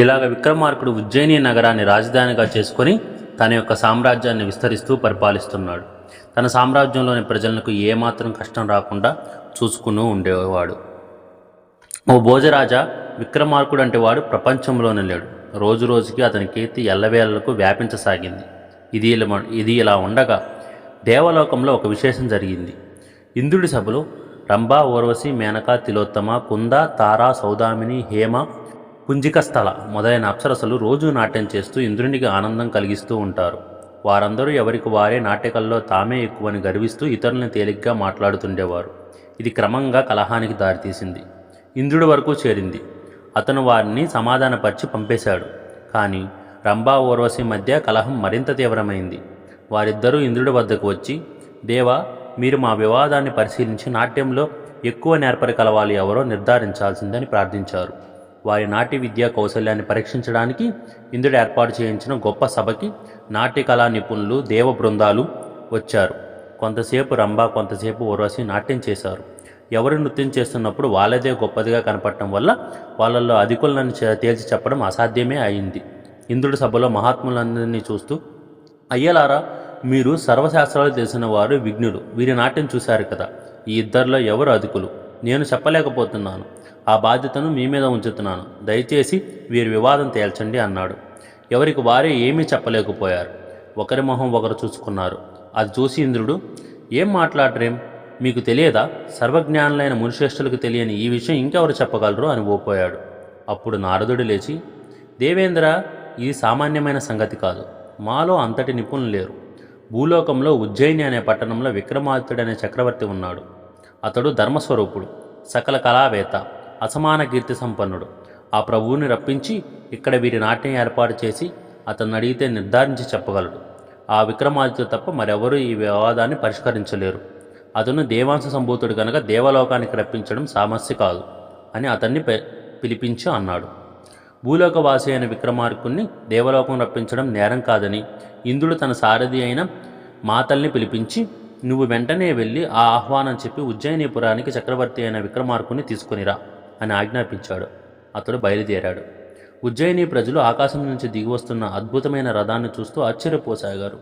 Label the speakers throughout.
Speaker 1: ఇలాగ విక్రమార్కుడు ఉజ్జయిని నగరాన్ని రాజధానిగా చేసుకొని తన యొక్క సామ్రాజ్యాన్ని విస్తరిస్తూ పరిపాలిస్తున్నాడు. తన సామ్రాజ్యంలోని ప్రజలకు ఏమాత్రం కష్టం రాకుండా చూసుకుని ఉండేవాడు. ఓ భోజరాజా విక్రమార్కుడు అంటే వాడు ప్రపంచంలోనే లేడు. రోజు రోజుకి అతని కీర్తి ఎల్లవేళలకు వ్యాపించసాగింది. ఇది ఇలా ఇది ఇలా ఉండగా దేవలోకంలో ఒక విశేషం జరిగింది. ఇంద్రుడి సభలో రంభా ఊర్వశి మేనక తిలోత్తమ కుంద తారా సౌదామిని హేమ కుంజిక స్థల మొదలైన అప్సరసలు రోజూ నాట్యం చేస్తూ ఇంద్రునికి ఆనందం కలిగిస్తూ ఉంటారు. వారందరూ ఎవరికి వారే నాటికల్లో తామే ఎక్కువని గర్విస్తూ ఇతరులను తేలిగ్గా మాట్లాడుతుండేవారు. ఇది క్రమంగా కలహానికి దారితీసింది. ఇంద్రుడి వరకు చేరింది. అతను వారిని సమాధానపరిచి పంపేశాడు. కానీ రంభా ఊర్వశి మధ్య కలహం మరింత తీవ్రమైంది. వారిద్దరూ ఇంద్రుడి వద్దకు వచ్చి దేవా మీరు మా వివాదాన్ని పరిశీలించి నాట్యంలో ఎక్కువ నేర్పరి కలవాలి ఎవరో నిర్ధారించాల్సిందని ప్రార్థించారు. వారి నాట్య విద్యా కౌశల్యాన్ని పరీక్షించడానికి ఇంద్రుడు ఏర్పాటు చేయించిన గొప్ప సభకి నాట్య కళా నిపుణులు దేవ బృందాలు వచ్చారు. కొంతసేపు రంభ కొంతసేపు ఊర్వశి నాట్యం చేశారు. ఎవరు నృత్యం చేస్తున్నప్పుడు వాళ్ళదే గొప్పదిగా కనపడటం వల్ల వాళ్ళల్లో అధికులను తేల్చి చెప్పడం అసాధ్యమే అయింది. ఇంద్రుడి సభలో మహాత్ములందరినీ చూస్తూ అయ్యలారా మీరు సర్వశాస్త్రాలు తెలిసిన వారు విఘ్నులు. వీరి నాట్యం చూశారు కదా. ఈ ఇద్దరిలో ఎవరు అధికులు? నేను చెప్పలేకపోతున్నాను. ఆ బాధ్యతను మీ మీద ఉంచుతున్నాను. దయచేసి వీరి వివాదం తేల్చండి అన్నాడు. ఎవరికి వారే ఏమీ చెప్పలేకపోయారు. ఒకరి మొహం ఒకరు చూసుకున్నారు. అది చూసి ఇంద్రుడు ఏం మాట్లాడరేం? మీకు తెలియదా? సర్వజ్ఞానులైన మునిశ్రేష్ఠులకు తెలియని ఈ విషయం ఇంకెవరు చెప్పగలరు? అని ఓపోయాడు అప్పుడు నారదుడు లేచి దేవేంద్ర ఇది సామాన్యమైన సంగతి కాదు. మాలో అంతటి నిపుణులు లేరు. భూలోకంలో ఉజ్జయిని అనే పట్టణంలో విక్రమాదిత్యుడు అనే చక్రవర్తి ఉన్నాడు. అతడు ధర్మస్వరూపుడు సకల కళావేత్త అసమాన కీర్తి సంపన్నుడు. ఆ ప్రభువుని రప్పించి ఇక్కడ వీరి నాట్యం ఏర్పాటు చేసి అతన్ని అడిగితే నిర్ధారించి చెప్పగలడు. ఆ విక్రమాదిత్య తప్ప మరెవరూ ఈ వివాదాన్ని పరిష్కరించలేరు. అతను దేవాంశ సంభూతుడు కనుక దేవలోకానికి రప్పించడం సమస్య కాదు అని అతన్ని పిలిపించి అన్నాడు. భూలోకవాసి అయిన విక్రమార్కుణ్ణి దేవలోకం రప్పించడం నేరం కాదని ఇంద్రుడు తన సారథి అయిన మాతల్ని పిలిపించి నువ్వు వెంటనే వెళ్ళి ఆ ఆహ్వానం చెప్పి ఉజ్జయినీపురానికి చక్రవర్తి అయిన విక్రమార్కుని తీసుకొనిరా అని ఆజ్ఞాపించాడు. అతడు బయలుదేరాడు. ఉజ్జయిని ప్రజలు ఆకాశం నుంచి దిగివస్తున్న అద్భుతమైన రథాన్ని చూస్తూ ఆశ్చర్యపోసాగారు.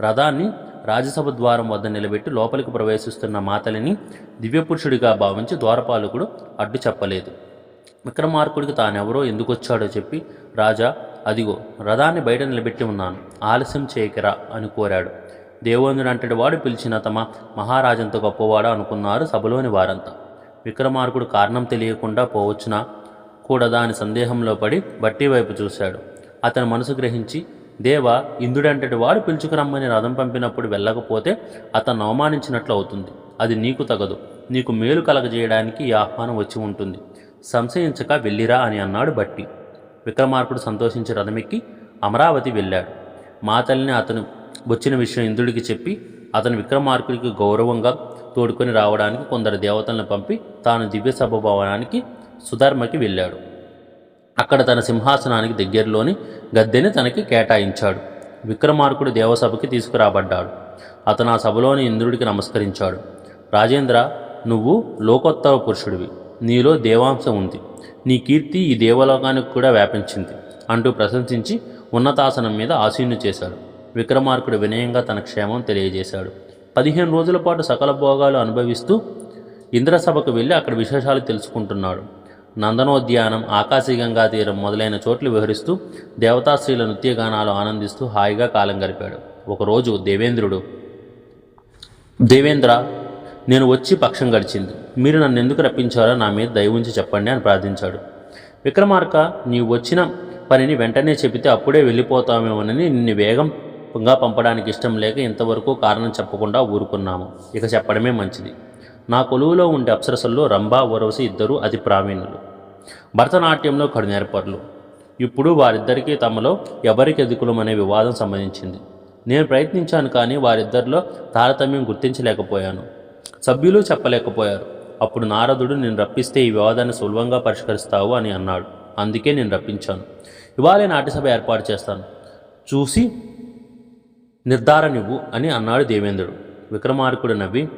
Speaker 1: రథాన్ని రాజసభ ద్వారం వద్ద నిలబెట్టి లోపలికి ప్రవేశిస్తున్న మాతలిని దివ్యపురుషుడిగా భావించి ద్వారపాలకుడు అడ్డు చెప్పలేదు. విక్రమార్కుడికి తానెవరో ఎందుకొచ్చాడో చెప్పి రాజా అదిగో రథాన్ని బయట నిలబెట్టి ఉన్నాను. ఆలస్యం చేయకరా అని కోరాడు. దేవేంద్రుడు అంతటి వాడు పిలిచిన తమ మహారాజంత గొప్పవాడు అనుకున్నారు సభలోని వారంతా. విక్రమార్కుడు కారణం తెలియకుండా పోవచ్చునా? కూడా దాని సందేహంలో పడి బట్టి వైపు చూశాడు. అతని మనసు గ్రహించి దేవ ఇంద్రుడంతటి వాడు పిలుచుకురమ్మని రథం పంపినప్పుడు వెళ్ళకపోతే అతను అవమానించినట్లు అవుతుంది. అది నీకు తగదు. నీకు మేలు కలగజేయడానికి ఈ ఆహ్వానం వచ్చి ఉంటుంది. సంశయించక వెళ్ళిరా అని అన్నాడు బట్టి. విక్రమార్కుడు సంతోషించి రథమెక్కి అమరావతి వెళ్ళాడు. మా తల్లిని అతను వచ్చిన విషయం ఇంద్రుడికి చెప్పి అతను విక్రమార్కుడికి గౌరవంగా తోడుకొని రావడానికి కొందరు దేవతలను పంపి తాను దివ్య సభభవనానికి సుధర్మకి వెళ్ళాడు. అక్కడ తన సింహాసనానికి దగ్గరలోని గద్దెని తనకి కేటాయించాడు. విక్రమార్కుడు దేవసభకి తీసుకురాబడ్డాడు. అతను ఆ సభలోని ఇంద్రుడికి నమస్కరించాడు. రాజేంద్ర నువ్వు లోకోత్తర పురుషుడివి. నీలో దేవాంశం ఉంది. నీ కీర్తి ఈ దేవలోకానికి కూడా వ్యాపించింది అంటూ ప్రశంసించి ఉన్నతాసనం మీద ఆసీన్ను చేశాడు. విక్రమార్కుడు వినయంగా తన క్షేమం తెలియజేశాడు. పదిహేను రోజుల పాటు సకల భోగాలు అనుభవిస్తూ ఇంద్రసభకు వెళ్ళి అక్కడ విశేషాలు తెలుసుకుంటున్నాడు. నందనోద్యానం ఆకాశగంగా తీరం మొదలైన చోట్లు విహరిస్తూ దేవతాశ్రీల నృత్యగానాలు ఆనందిస్తూ హాయిగా కాలం గడిపాడు. ఒకరోజు దేవేంద్రుడు దేవేంద్ర నేను వచ్చి పక్షం గడిచింది. మీరు నన్ను ఎందుకు రప్పించారో నా మీద దయవుంచి చెప్పండి అని ప్రార్థించాడు. విక్రమార్క నీవు వచ్చిన పనిని వెంటనే చెబితే అప్పుడే వెళ్ళిపోతామేమోనని నిన్ను వేగం వేగంగా పంపడానికి ఇష్టం లేక ఇంతవరకు కారణం చెప్పకుండా ఊరుకున్నాము. ఇక చెప్పడమే మంచిది. నా కొలువులో ఉండే అప్సరసల్లో రంభా ఊరవసి ఇద్దరు అతి ప్రావీణ్యులు. భరతనాట్యంలో కడు నేర్పర్లు. ఇప్పుడు వారిద్దరికీ తమలో ఎవరికి ఎదుకులమనే వివాదం సంబంధించింది నేను ప్రయత్నించాను కానీ వారిద్దరిలో తారతమ్యం గుర్తించలేకపోయాను. సభ్యులు చెప్పలేకపోయారు. అప్పుడు నారదుడు నేను రప్పిస్తే ఈ వివాదాన్ని సులభంగా పరిష్కరిస్తావు అని అన్నాడు. అందుకే నేను రప్పించాను. ఇవాళే నాట్యసభ ఏర్పాటు చేస్తాను. చూసి నిర్ధారణివ్వు అని అన్నాడు దేవేంద్రుడు. విక్రమార్కుడు నవ్వి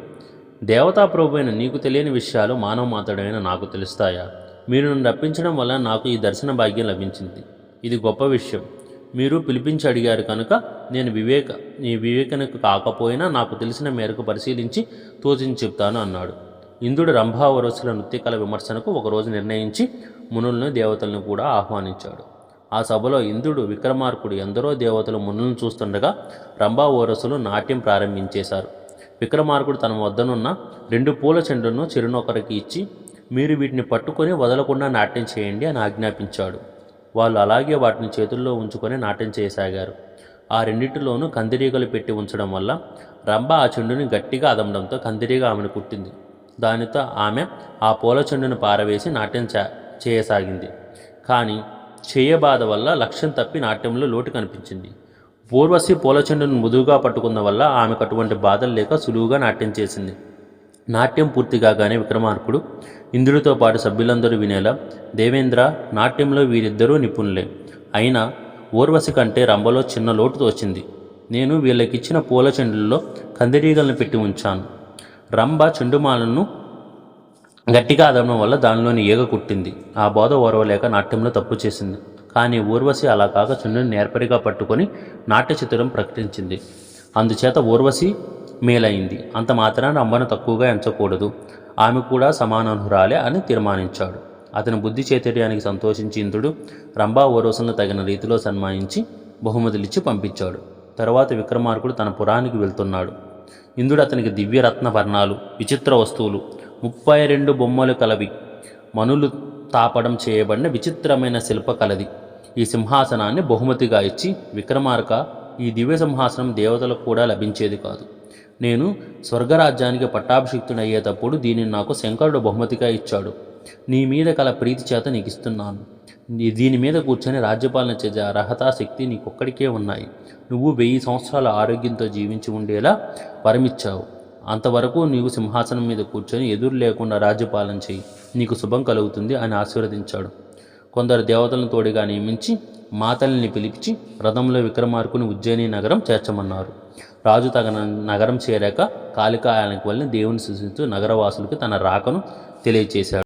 Speaker 1: దేవతా ప్రభువైన నీకు తెలియని విషయాలు మానవ మాతడైన నాకు తెలుస్తాయా? మీరు నన్ను రప్పించడం వల్ల నాకు ఈ దర్శన భాగ్యం లభించింది. ఇది గొప్ప విషయం. మీరు పిలిపించి అడిగారు కనుక నేను వివేక నీ వివేకనకు కాకపోయినా నాకు తెలిసిన మేరకు పరిశీలించి తోచించి చెప్తాను అన్నాడు. ఇంద్రుడు రంభావరసుల నృత్యకళ విమర్శనకు ఒకరోజు నిర్ణయించి మునులను దేవతలను కూడా ఆహ్వానించాడు. ఆ సభలో ఇంద్రుడు విక్రమార్కుడు ఎందరో దేవతలు మునులను చూస్తుండగా రంభా ఓరసులు నాట్యం ప్రారంభించేశారు. విక్రమార్కుడు తన వద్దనున్న రెండు పూల చెండును చిరునొకరికి ఇచ్చి మీరు వీటిని పట్టుకొని వదలకుండా నాట్యం చేయండి అని ఆజ్ఞాపించాడు. వాళ్ళు అలాగే వాటిని చేతుల్లో ఉంచుకొని నాట్యం చేయసాగారు. ఆ రెండింటిలోనూ కందిరీగలు పెట్టి ఉంచడం వల్ల రంభ ఆ చెండుని గట్టిగా అదమడంతో కందిరీగ ఆమెను కుట్టింది. దానితో ఆమె ఆ పూల చెండును పారవేసి నాట్యం చేయసాగింది. కానీ చేయబాధ వల్ల లక్ష్యం తప్పి నాట్యంలో లోటు కనిపించింది. పూర్వశి పూల చెండును పట్టుకున్న వల్ల ఆమెకు అటువంటి బాధలు లేక సులువుగా నాట్యం చేసింది. నాట్యం పూర్తి కాగానే విక్రమార్కుడు ఇంద్రుడితో పాటు సభ్యులందరూ వినేలా దేవేంద్ర నాట్యంలో వీరిద్దరూ నిపుణులే. అయినా ఊర్వశి కంటే రంభలో చిన్న లోటు తోచింది. నేను వీళ్ళకిచ్చిన పూల చెండుల్లో కందిరీగలను పెట్టి ఉంచాను. రంభ చెండుమాలను గట్టిగా అదడం వల్ల దానిలోని ఈగ కుట్టింది. ఆ బోధ ఓర్వలేక నాట్యంలో తప్పు చేసింది. కానీ ఊర్వశి అలా కాక చున్నుని నేర్పరిగా పట్టుకొని నాట్య చిత్రం ప్రకటించింది. అందుచేత ఊర్వశి మేలైంది. అంత మాత్రాన రంభను తక్కువగా ఎంచకూడదు. ఆమె కూడా సమానర్హురాలే అని తీర్మానించాడు. అతని బుద్ధి చైతన్యానికి సంతోషించి ఇంద్రుడు రంభా ఓరోసులను తగిన రీతిలో సన్మానించి బహుమతులిచ్చి పంపించాడు. తర్వాత విక్రమార్కుడు తన పురానికి వెళ్తున్నాడు. ఇంద్రుడు అతనికి దివ్యరత్న వర్ణాలు విచిత్ర వస్తువులు ముప్పై రెండు బొమ్మలు కలవి. మనులు తాపడం చేయబడిన విచిత్రమైన శిల్ప కలది. ఈ సింహాసనాన్ని బహుమతిగా ఇచ్చి విక్రమార్క ఈ దివ్య సింహాసనం దేవతలకు కూడా లభించేది కాదు. నేను స్వర్గరాజ్యానికి పట్టాభిషిక్తుడయ్యేటప్పుడు దీనిని నాకు శంకరుడు బహుమతిగా ఇచ్చాడు. నీ మీద కల ప్రీతి చేత నీకు ఇస్తున్నాను దీని మీద కూర్చొని రాజ్యపాలన చేసే అర్హత శక్తి నీకొక్కడికే ఉన్నాయి. నువ్వు వెయ్యి సంవత్సరాల ఆరోగ్యంతో జీవించి ఉండేలా వరమిచ్చావు అంతవరకు నీవు సింహాసనం మీద కూర్చొని ఎదురు లేకుండా రాజ్యపాలన చేయి నీకు శుభం కలుగుతుంది అని ఆశీర్వదించాడు. కొందరు దేవతలను తోడుగా నియమించి మాతల్ని పిలిపించి రథంలో విక్రమార్కుని ఉజ్జయిని నగరం చేర్చమన్నారు. రాజు తగన నగరం చేరాక కాళికాయానికి వల్ల దేవుని సూచిస్తూ నగరవాసులకు తన రాకను తెలియచేశాడు.